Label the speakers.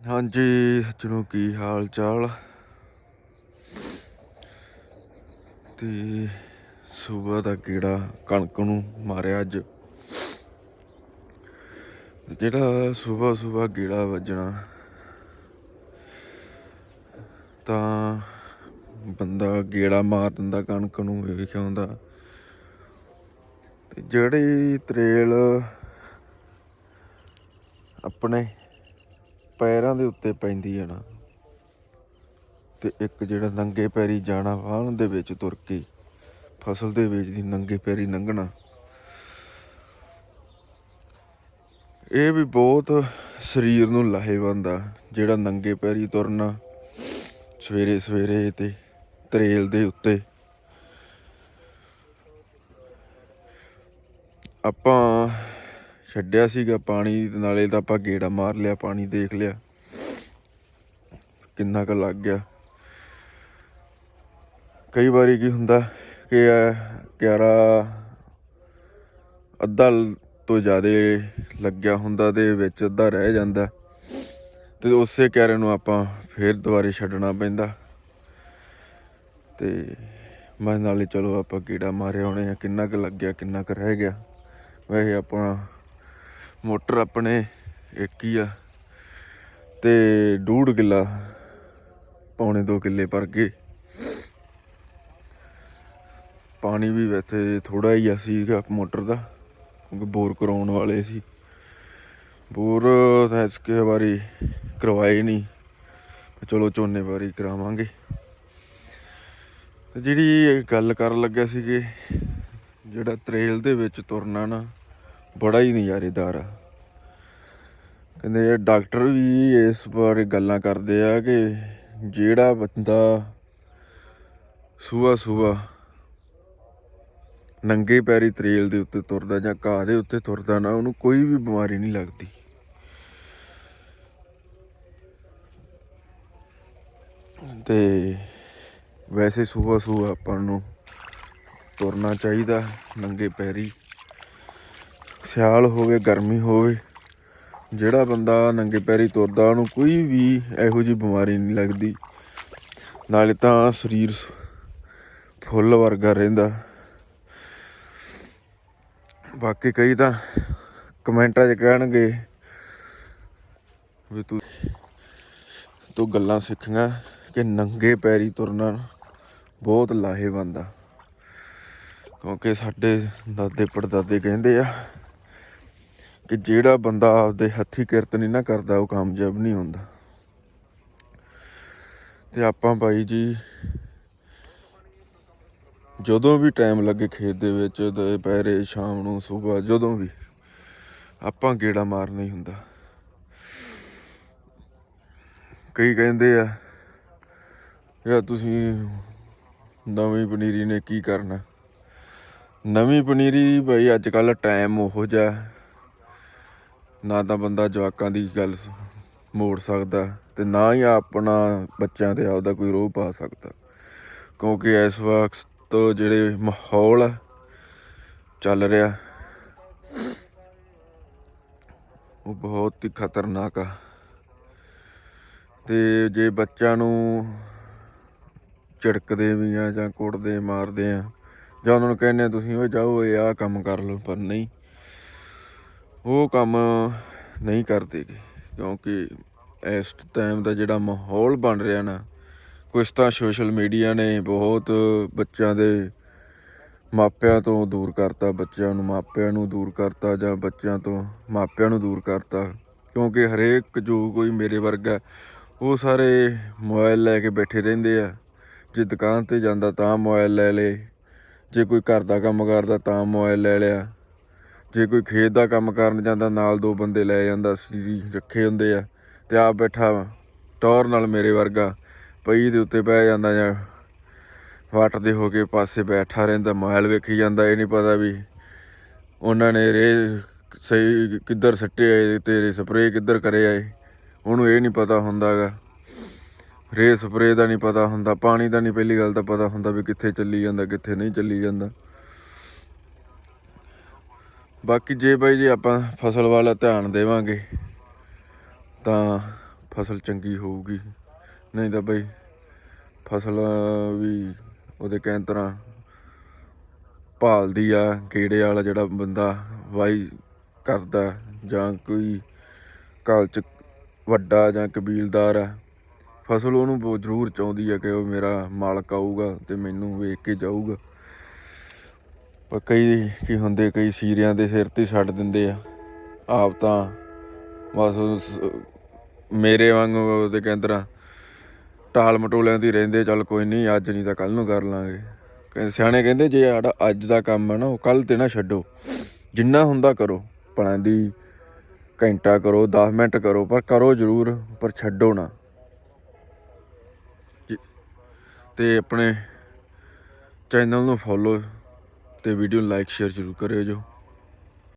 Speaker 1: ਹਾਂਜੀ ਸੱਜਣੋ ਕੀ ਹਾਲ ਚਾਲ ਤੇ ਸਵੇਰ ਦਾ ਕੀੜਾ ਕਣਕ ਨੂੰ ਮਾਰਿਆ ਅੱਜ? ਜਿਹੜਾ ਸਵੇਰ ਸਵੇਰ ਗੇੜਾ ਵੱਜਣਾ, ਤਾਂ ਬੰਦਾ ਗੇੜਾ ਮਾਰ ਦਿੰਦਾ ਕਣਕ ਨੂੰ ਵੇਖ ਆਉਂਦਾ ਤੇ ਜਿਹੜੀ ਤਰੇਲ ਆਪਣੇ ਪੈਰਾਂ ਦੇ ਉੱਤੇ ਪੈਂਦੀ ਹੈ ਨਾ, ਤੇ ਇੱਕ ਜਿਹੜਾ ਨੰਗੇ ਪੈਰੀ ਜਾਣਾ ਵਾਹਨ ਦੇ ਵਿੱਚ ਤੁਰ ਕੇ ਫਸਲ ਦੇ ਵਿੱਚ ਦੀ ਨੰਗੇ ਪੈਰੀ ਲੰਘਣਾ ਇਹ ਵੀ ਬਹੁਤ ਸਰੀਰ ਨੂੰ ਲਾਹੇਵੰਦ ਆ, ਜਿਹੜਾ ਨੰਗੇ ਪੈਰੀ ਤੁਰਨਾ ਸਵੇਰੇ ਸਵੇਰੇ ਤੇ ਤਰੇਲ ਦੇ ਉੱਤੇ। ਆਪਾਂ ਛੱਡਿਆ ਸੀਗਾ ਪਾਣੀ, ਨਾਲੇ ਤਾਂ ਆਪਾਂ ਗੇੜਾ ਮਾਰ ਲਿਆ, ਪਾਣੀ ਦੇਖ ਲਿਆ। ਕਿੰਨਾ ਕੁ ਲੱਗ ਗਿਆ। ਕਈ ਵਾਰੀ ਕੀ ਹੁੰਦਾ ਕਿ ਕਿਆਰਾ ਅੱਧਾ ਤੋਂ ਜ਼ਿਆਦਾ ਲੱਗਿਆ ਹੁੰਦਾ ਤੇ ਵਿੱਚ ਅੱਧਾ ਰਹਿ ਜਾਂਦਾ। ਤੇ ਉਸੇ ਕਿਆਰੇ ਨੂੰ ਆਪਾਂ ਫੇਰ ਦੁਬਾਰੇ ਛੱਡਣਾ ਪੈਂਦਾ। ਤੇ ਮੈਂ ਨਾਲੇ ਚਲੋ ਆਪਾਂ ਕੀੜਾ ਮਾਰਿਆ ਹੋਣੇ ਆ, ਕਿੰਨਾ ਕੁ ਲੱਗਿਆ, ਕਿੰਨਾ ਕੁ ਰਹਿ ਗਿਆ। ਵੈਸੇ ਆਪਣਾ ਮੋਟਰ ਆਪਣੇ ਇੱਕ ਹੀ ਆ ਤੇ ਡੂਢ ਕਿੱਲਾ ਪੌਣੇ 2 ਕਿੱਲੇ ਭਰ ਗਏ ਪਾਣੀ ਵੀ ਵੈਸੇ ਥੋੜਾ ਹੀ ਆ ਸੀਗਾ ਮੋਟਰ ਦਾ, ਕਿਉਂਕਿ ਬੋਰ ਕਰਾਉਣ ਵਾਲੇ ਸੀ। ਬੋਰ ਤਾਂ ਇਸ ਕੇ ਵਾਰੀ ਕਰਵਾਏ ਨਹੀਂ ਚਲੋ ਝੋਨੇ ਵਾਰੀ ਕਰਾਵਾਂਗੇ। ਤੇ ਜਿਹੜੀ ਗੱਲ ਕਰਨ ਲੱਗਿਆ ਸੀ ਕਿ ਜਿਹੜਾ ਤਰੇਲ ਦੇ ਵਿੱਚ ਤੁਰਨਾ ਨਾ ਬੜਾ ਹੀ ਨਜ਼ਾਰੇਦਾਰ ਆ। ਕਹਿੰਦੇ ਡਾਕਟਰ ਵੀ ਇਸ ਬਾਰੇ ਗੱਲਾਂ ਕਰਦੇ ਆ ਕਿ ਜਿਹੜਾ ਬੰਦਾ ਸੂਆ ਸੂਆ ਨੰਗੇ ਪੈਰੀ ਤਰੇਲ ਦੇ ਉੱਤੇ ਤੁਰਦਾ ਜਾਂ ਘਾਹ ਦੇ ਉੱਤੇ ਤੁਰਦਾ ਨਾ, ਉਹਨੂੰ ਕੋਈ ਵੀ ਬਿਮਾਰੀ ਨਹੀਂ ਲੱਗਦੀ। ਤੇ ਵੈਸੇ ਸੂਆ ਸੂਆ ਆਪਾਂ ਨੂੰ ਤੁਰਨਾ ਚਾਹੀਦਾ, ਨੰਗੇ ਪੈਰੀ। ਸਿਆਲ ਹੋਵੇ, ਗਰਮੀ ਹੋਵੇ, ਜਿਹੜਾ ਬੰਦਾ ਨੰਗੇ ਪੈਰੀ ਤੁਰਦਾ, ਉਹਨੂੰ ਕੋਈ ਵੀ ਇਹੋ ਜਿਹੀ ਬਿਮਾਰੀ ਨਹੀਂ ਲੱਗਦੀ। ਨਾਲੇ ਤਾਂ ਸਰੀਰ ਫੁੱਲ ਵਰਗਾ ਰਹਿੰਦਾ। ਬਾਕੀ ਕਈ ਤਾਂ ਕਮੈਂਟਾਂ 'ਚ ਕਹਿਣਗੇ ਵੀ ਤੂੰ ਤੂੰ ਗੱਲਾਂ ਸਿੱਖੀਆਂ ਕਿ ਨੰਗੇ ਪੈਰੀ ਤੁਰਨਾ ਬਹੁਤ ਲਾਹੇਵੰਦ ਆ। ਕਿਉਂਕਿ ਸਾਡੇ ਦਾਦੇ ਪੜਦਾਦੇ ਕਹਿੰਦੇ ਆ ਕਿ ਜਿਹੜਾ ਬੰਦਾ ਆਪਦੇ ਹੱਥੀ ਕਿਰਤ ਨਹੀਂ ਨਾ ਕਰਦਾ, ਉਹ ਕਾਮਯਾਬ ਨਹੀਂ ਹੁੰਦਾ। ਤੇ ਆਪਾਂ ਭਾਈ ਜੀ, ਜਦੋਂ ਵੀ ਟਾਈਮ ਲੱਗੇ ਖੇਤ ਦੇ ਵਿੱਚ, ਦੁਪਹਿਰੇ, ਸ਼ਾਮ ਨੂੰ, ਸਵੇਰ, ਜਦੋਂ ਵੀ, ਆਪਾਂ ਗੇੜਾ ਮਾਰਨਾ ਹੀ ਹੁੰਦਾ। ਕਈ ਕਹਿੰਦੇ ਆ, ਯਾ ਤੁਸੀਂ ਨਵੀਂ ਪਨੀਰੀ ਨੇ ਕੀ ਕਰਨਾ? ਨਵੀਂ ਪਨੀਰੀ ਭਾਈ ਅੱਜ ਕੱਲ ਟਾਈਮ ਉਹੋ ਜਿਹਾ ਨਾ ਤਾਂ ਬੰਦਾ ਜਵਾਕਾਂ ਦੀ ਗੱਲ ਮੋੜ ਸਕਦਾ ਤੇ ਨਾ ਹੀ ਆਪਣਾ ਬੱਚਿਆਂ ਤੇ ਆਪਦਾ ਕੋਈ ਰੋਹ ਪਾ ਸਕਦਾ। ਕਿਉਂਕਿ ਇਸ ਵਕਤ ਜਿਹੜੇ ਮਾਹੌਲ ਆ, ਚੱਲ ਰਿਹਾ ਉਹ ਬਹੁਤ ਹੀ ਖਤਰਨਾਕ ਆ। ਤੇ ਜੇ ਬੱਚਿਆਂ ਨੂੰ ਝਿੜਕਦੇ ਵੀ ਆ ਜਾਂ ਕੁੱਟਦੇ ਮਾਰਦੇ ਆ ਜਾਂ ਉਹਨਾਂ ਨੂੰ ਕਹਿੰਦੇ ਆ ਤੁਸੀਂ ਓਏ ਜਾਓ ਇਹ ਆ ਕੰਮ ਕਰ ਲਓ ਪਰ ਨਹੀਂ। ਉਹ ਕੰਮ ਨਹੀਂ ਕਰਦੇ ਗੇ, ਕਿਉਂਕਿ ਇਸ ਟਾਈਮ ਦਾ ਜਿਹੜਾ ਮਾਹੌਲ ਬਣ ਰਿਹਾ ਨਾ ਕੁਛ ਤਾਂ ਸੋਸ਼ਲ ਮੀਡੀਆ ਨੇ ਬਹੁਤ ਬੱਚਿਆਂ ਦੇ ਮਾਪਿਆਂ ਤੋਂ ਦੂਰ ਕਰਤਾ ਬੱਚਿਆਂ ਨੂੰ ਮਾਪਿਆਂ ਨੂੰ ਦੂਰ ਕਰਤਾ ਜਾਂ ਬੱਚਿਆਂ ਤੋਂ ਮਾਪਿਆਂ ਨੂੰ ਦੂਰ ਕਰਤਾ ਕਿਉਂਕਿ ਹਰੇਕ ਜੋ ਕੋਈ ਮੇਰੇ ਵਰਗਾ ਉਹ ਸਾਰੇ ਮੋਬਾਈਲ ਲੈ ਕੇ ਬੈਠੇ ਰਹਿੰਦੇ ਆ। ਜੇ ਦੁਕਾਨ ਤੇ ਜਾਂਦਾ ਤਾਂ ਮੋਬਾਈਲ ਲੈ ਲੇ ਜੇ ਕੋਈ ਘਰ ਦਾ ਕੰਮ ਕਰਦਾ ਤਾਂ ਮੋਬਾਈਲ ਲੈ ਲਿਆ। ਜੇ ਕੋਈ ਖੇਤ ਦਾ ਕੰਮ ਕਰਨ ਜਾਂਦਾ ਨਾਲ ਦੋ ਬੰਦੇ ਲੈ ਜਾਂਦਾ ਸੀ ਰੱਖੇ ਹੁੰਦੇ ਆ ਤੇ ਆਪ ਬੈਠਾ ਵਾ, ਟੌਰ ਨਾਲ ਮੇਰੇ ਵਰਗਾ ਪਈ ਦੇ ਉੱਤੇ ਬਹਿ ਜਾਂਦਾ ਜਾਂ ਵਾਟ ਦੇ ਹੋ ਕੇ ਪਾਸੇ ਬੈਠਾ ਰਹਿੰਦਾ ਮੋਬਾਈਲ ਵੇਖੀ ਜਾਂਦਾ ਇਹ ਨਹੀਂ ਪਤਾ ਵੀ ਉਹਨਾਂ ਨੇ ਰੇ ਸਹੀ ਕਿੱਧਰ ਸੱਟੇ ਆਏ ਤੇਰੇ ਸਪਰੇਅ ਕਿੱਧਰ ਕਰੇ ਆਏ ਉਹਨੂੰ ਇਹ ਨਹੀਂ ਪਤਾ ਹੁੰਦਾਗਾ। ਰੇ ਸਪਰੇਅ ਦਾ ਨਹੀਂ ਪਤਾ ਹੁੰਦਾ ਪਾਣੀ ਦਾ ਨਹੀਂ ਪਹਿਲੀ ਗੱਲ ਤਾਂ ਪਤਾ ਹੁੰਦਾ ਵੀ ਕਿੱਥੇ ਚੱਲੀ ਜਾਂਦਾ ਕਿੱਥੇ ਨਹੀਂ ਚੱਲੀ ਜਾਂਦਾ। ਬਾਕੀ ਜੇ ਬਾਈ ਜੀ ਆਪਾਂ ਫਸਲ ਵਾਲਾ ਧਿਆਨ ਦੇਵਾਂਗੇ, ਤਾਂ ਫਸਲ ਚੰਗੀ ਹੋਊਗੀ। ਨਹੀਂ ਤਾਂ ਬਾਈ ਫਸਲ ਵੀ ਉਹਦੇ ਕਹਿਣ ਤਰ੍ਹਾਂ ਭਾਲਦੀ ਆ, ਕੀੜੇ ਵਾਲਾ ਜਿਹੜਾ ਬੰਦਾ ਵਾਈ ਕਰਦਾ, ਜਾਂ ਕੋਈ ਘਰ ਚ ਵੱਡਾ ਜਾਂ ਕਬੀਲਦਾਰ ਆ, ਫਸਲ ਉਹਨੂੰ ਬਹੁਤ ਜ਼ਰੂਰ ਚਾਹੁੰਦੀ ਆ ਕਿ ਉਹ ਮੇਰਾ ਮਾਲਕ ਆਊਗਾ ਤੇ ਮੈਨੂੰ ਵੇਖ ਕੇ ਜਾਊਗਾ। ਪਰ ਕਈ ਕੀ ਹੁੰਦੇ, ਕਈ ਸੀਰਿਆਂ ਦੇ ਸਿਰ ਤੇ ਛੱਡ ਦਿੰਦੇ ਆ। ਆਪ ਤਾਂ ਬਸ ਮੇਰੇ ਵਾਂਗ ਉਹਦੇ ਕਹਿੰਦਰਾ ਟਾਲ ਮਟੋਲਿਆਂ ਦੀ ਰਹਿੰਦੇ, ਚੱਲ ਕੋਈ ਨਹੀਂ, ਅੱਜ ਨਹੀਂ ਤਾਂ ਕੱਲ ਨੂੰ ਕਰ ਲਾਂਗੇ। ਕਹਿੰਦੇ ਸਿਆਣੇ ਕਹਿੰਦੇ, ਜੇ ਸਾਡਾ ਅੱਜ ਦਾ ਕੰਮ ਹੈ ਨਾ, ਉਹ ਕੱਲ ਤੇ ਨਾ ਛੱਡੋ। ਜਿੰਨਾ ਹੁੰਦਾ ਕਰੋ ਭਲਾਂ ਦੀ ਘੰਟਾ ਕਰੋ 10 ਮਿੰਟ ਕਰੋ, ਪਰ ਕਰੋ ਜ਼ਰੂਰ, ਪਰ ਛੱਡੋ ਨਾ। ਜੀ- ਤੇ ਆਪਣੇ ਚੈਨਲ ਨੂੰ ਫੋਲੋ ਤੇ ਵੀਡੀਓ ਨੂੰ ਲਾਈਕ ਸ਼ੇਅਰ ਜ਼ਰੂਰ ਕਰਿਓ ਜੋ।